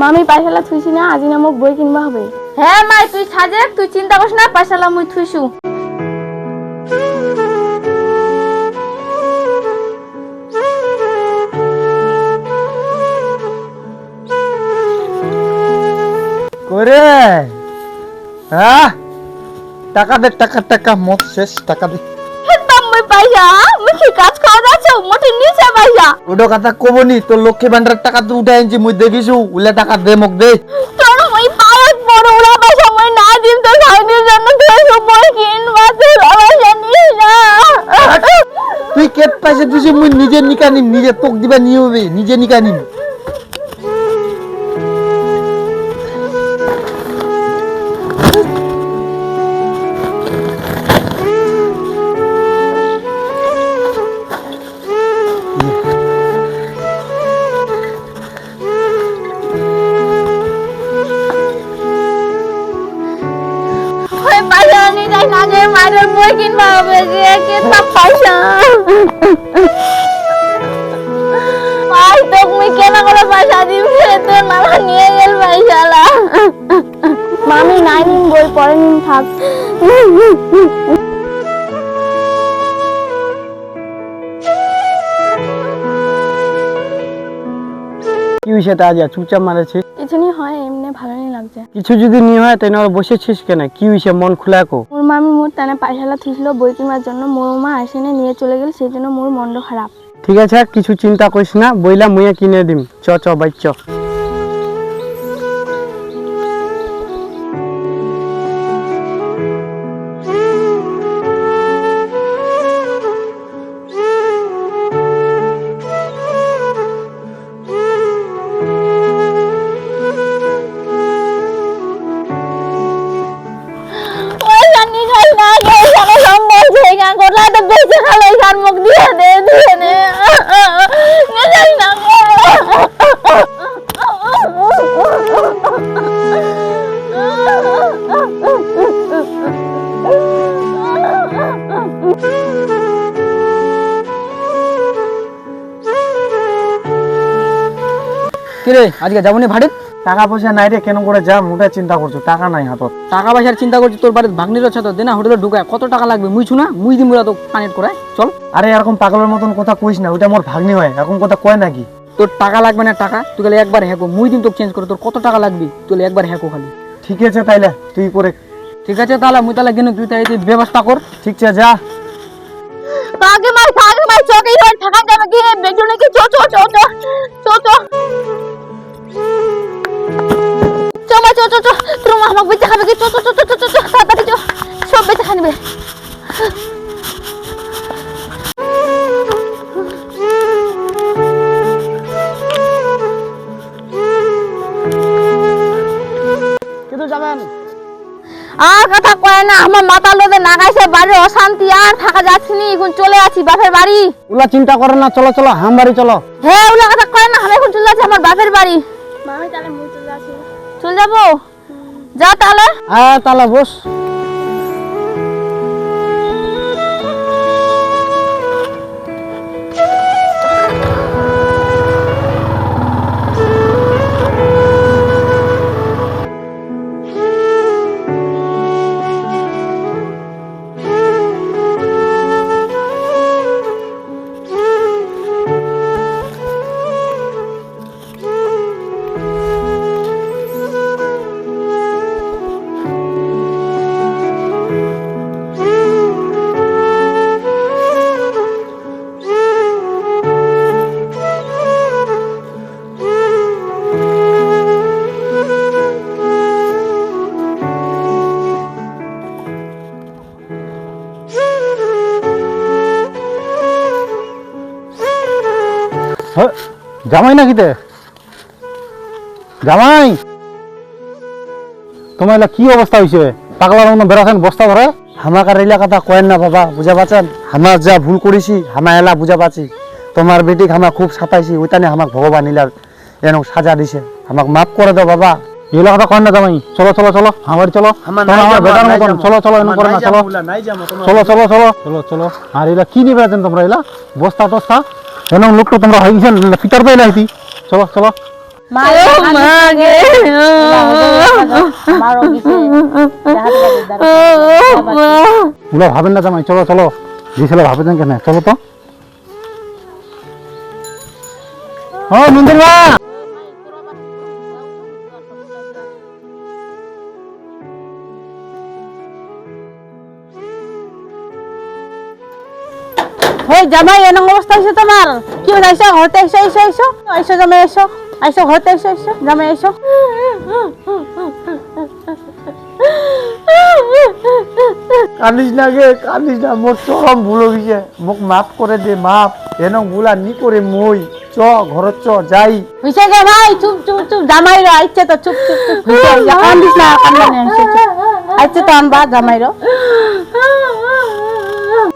মামি পয়সালা থুইছি না আজি না মোক বই কিনবা হবে। হ্যাঁ মাই তুই সাজে তুই চিন্তা করিস না পয়সালা মুই থুইছু। করে হ্যাঁ? টাকা দে টাকা টাকা মত শেষ টাকা দে। মুই পয়সা মুই কি কাজ খাওয়া যাচ্ছে মোটে নিচে ভাইয়া। ওটা কথা কবনি তোর লক্ষ্মী ভান্ডার টাকা তো উঠে আনছি মুই দেখিছু উলে টাকা দে মোক দে। তোর ওই পায়ত বড় উড়া পয়সা মুই না দিন তো সাইনের জন্য তুই বই কিনবা তুই পয়সা নিস না তুই কেট পাইছে তুই মুই নিজে নিকানি নিজে তোক দিবা নিয়ে হবে নিজে নিকা মায়ের বই কিনবা kita মাই তো মুই কেনা করে পয়সা দিব রে তো মামা নিয়ে গেল পয়সালা মামি নাই নিন বই পরে নিন থাক কি হয়েছে তা আজ চুপচাপ মারেছে। কিছু নি হয় এমনি ভালো নি লাগছে। কিছু যদি নি হয় তাই না বসেছিস কেন? কি হয়েছে মন খুলে কো মোর মামি মোর টানে পায়শালা থুইছিল বই কিনার জন্য। মোর মা আসেনি নিয়ে চলে গেল সেই জন্য মোর মন্ড খারাপ। ঠিক আছে কিছু চিন্তা করিস না বইলা মুইয়া কিনে দিম। চ চ বাই চ। থেকে গোলা তো বেঁচে খালে সার মুখ দিয়ে দে দিয়ে দে নিয়ে না কিরে আজকে যাব নি ভাড়িত টাকা পয়সা নাই রে কেন করে যা মোটা চিন্তা করছ টাকা নাই হাতত। টাকা পয়সার চিন্তা করছি তোর বাড়িতে ভাগ্নির আছে তো দেনা হোটেলে ঢুকায় কত টাকা লাগবে মুইছু না মুই দিম তো কানেক্ট করায় চল। আরে এরকম পাগলের মতন কথা কইস না ওইটা মোর ভাগ্নি হয় এরকম কথা কয় নাকি? তোর টাকা লাগবে না টাকা তুই খালি একবার হ্যাকো মুই দিম তোকে চেঞ্জ করে তোর কত টাকা লাগবে তুই একবার হ্যাকো খালি। ঠিক আছে তাইলে তুই করে ঠিক আছে তাহলে মুই তাহলে কিনে তুই তাই তুই ব্যবস্থা কর। ঠিক আছে যা। আগে মাই আগে মাই চকে ইবার থাকা যাবে কি বেগুন কিন্তু আর কথা কয় না আমার মাথা লোদে নাগাইছে বাড়ির অশান্তি আর থাকা যাচ্ছে নি এখন চলে আছি বাপের বাড়ি। ওলা চিন্তা করে না চলো চলো হাম বাড়ি চলো। হ্যাঁ ওলা কথা কয় না আমি এখন চলে আছি আমার বাপের বাড়ি। মামি তাহলে মুই চলে যাচ্ছি চলে যাব? যা তাহলে। হ্যাঁ তাহলে বস। জামাই নাকি তে? জামাই! তোমার কি অবস্থা হয়েছে পাগলার মতো বেড়াছেন বস্তা ধরে? আমাকে আর এলাকাটা কয়েন না বাবা বুঝা পাচ্ছেন? আমার যা ভুল করেছি হামা এলা বুঝা পাচ্ছি। তোমার বেটিক হামা খুব সাতাইছি ওইটানে আমাক ভগবান ইলার এন সাজা দিছে। আমাকে মাফ করে দাও বাবা। এলাকাটা কয়েন না জামাই। চলো চলো চলো আমার চলো। আমার বেটার মতন। চলো চলো এনে করে না চলো। চলো চলো চলো চলো চলো। আর এলা কি নিবে তোমরা এলা? বস্তা টস্তা? হয়ে তো এলা চলো চলো। মা মা গে আমার অফিসে ওগুলো ভাবেন না জামাই চলো চলো। যে ছেলে ভাবে কেন চলো তো। ও নন্দন মা! হই জামাই এরকম অবস্থা হয়েছে তোমার কি আইসো ঘরতে এসো এসো এসো আইসো জামাই এসো আইসো ঘরতে এসো এসো জামাই এসো কান্দিস না গে কান্দিস না। মোর চরম ভুল হয়েছে মোক মাফ করে দে মাফ। এন ভুলা নি করে মই। চ ঘর চ যাই। হয়েছে গে ভাই চুপ চুপ চুপ। জামাই রো আইছে তো চুপ চুপ চুপ। হইছে, হইছে, কান্দিস না আইছে তো আনবা জামাই রো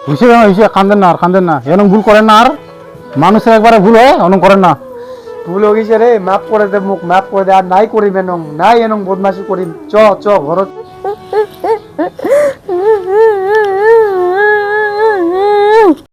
হয়েছে হয়েছে, কান্দেন না আর, কান্দেন না। এরকম ভুল করেন না আর। মানুষের একবারে ভুল হয়, এরকম করেন না। ভুল হয়ে গেছে রে, মাফ করে দে মুখ, মাফ করে দে, আর নাই করিম এনং নাই এনং বদমাশি করিম। চ চ, ঘর।